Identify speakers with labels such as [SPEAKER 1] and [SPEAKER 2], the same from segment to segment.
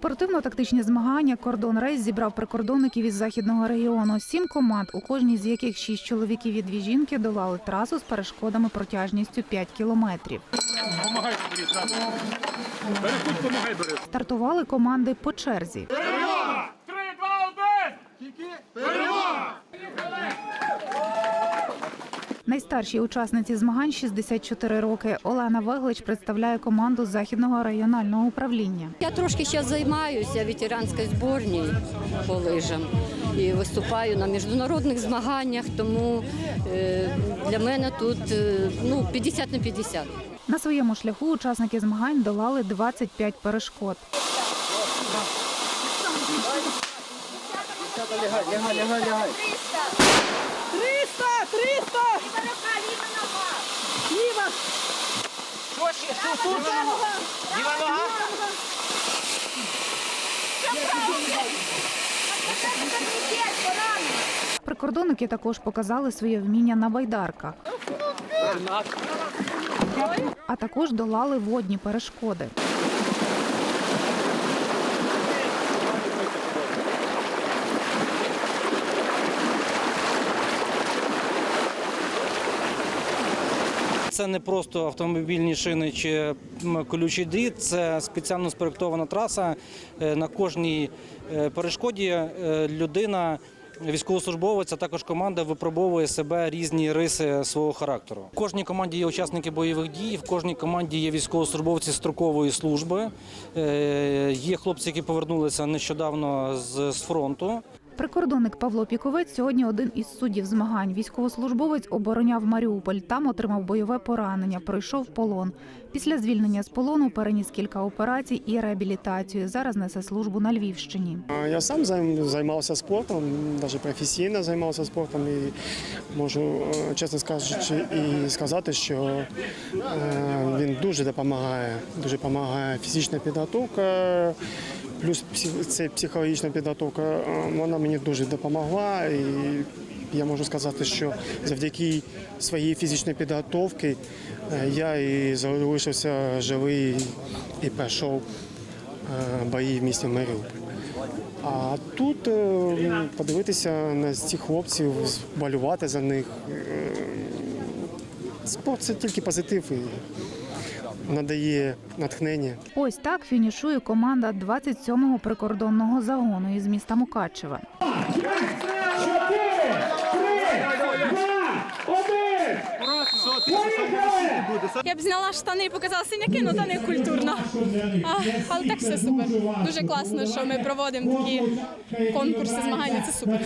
[SPEAKER 1] Спортивно-тактичні змагання Кордон Рейс зібрав прикордонників із західного регіону. Сім команд, у кожній з яких шість чоловіків і дві жінки долали трасу з перешкодами протяжністю 5 кілометрів.
[SPEAKER 2] Помагай. Переходь, помагай,
[SPEAKER 1] Стартували команди по черзі. Найстаршій учасниці змагань 64 роки. Олена Веглич представляє команду західного регіонального управління.
[SPEAKER 3] Я трошки зараз займаюся ветеранською зборній по лижам і виступаю на міжнародних змаганнях, тому е, для мене тут е, ну, 50 на 50.
[SPEAKER 1] На своєму шляху учасники змагань долали 25 перешкод. Прикордонники також показали своє вміння на байдарках. А також долали водні перешкоди.
[SPEAKER 4] Це не просто автомобільні шини чи м, колючий дріт, це спеціально спроєктована траса. Е, На кожній е, перешкоді е, людина, військовослужбовець, а також команда випробовує себе різні риси свого характеру. В кожній команді є учасники бойових дій, в кожній команді є військовослужбовці строкової служби. Є хлопці, які повернулися нещодавно з фронту.
[SPEAKER 1] Прикордонник Павло Піковець сьогодні один із суддів змагань. Військовослужбовець обороняв Маріуполь. Там отримав бойове поранення, пройшов полон. Після звільнення з полону переніс кілька операцій і реабілітацію. Зараз несе службу на Львівщині.
[SPEAKER 5] Я сам займався спортом, навіть професійно займався спортом і можу е, чесно скажучи і сказати, що е, він дуже допомагає. Дуже допомагає фізична підготовка, плюс це психологічна підготовка. е, Вона мені дуже допомогла. І я можу сказати, що завдяки своїй фізичній підготовці е, я і залишився живий і пройшов е, бої в місті Маріуполь. А тут е, подивитися на цих хлопців, болювати за них. Спорт це тільки позитив надає натхнення.
[SPEAKER 1] Ось так фінішує команда 27-го прикордонного загону із міста Мукачева.
[SPEAKER 6] Я б зняла штани і показала синяки, ну то не культурно. А, але так все супер. Дуже класно, що ми проводимо такі конкурси, змагання. Це супер.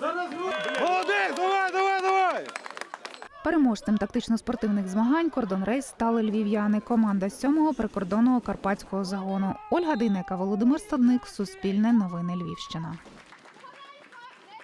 [SPEAKER 2] Молодець, давай, давай, давай!
[SPEAKER 1] Переможцем тактично-спортивних змагань кордон рейс стали львів'яни. Команда 7-го прикордонного карпатського загону. Ольга Дейнека, Володимир Стадник, Суспільне новини Львівщина.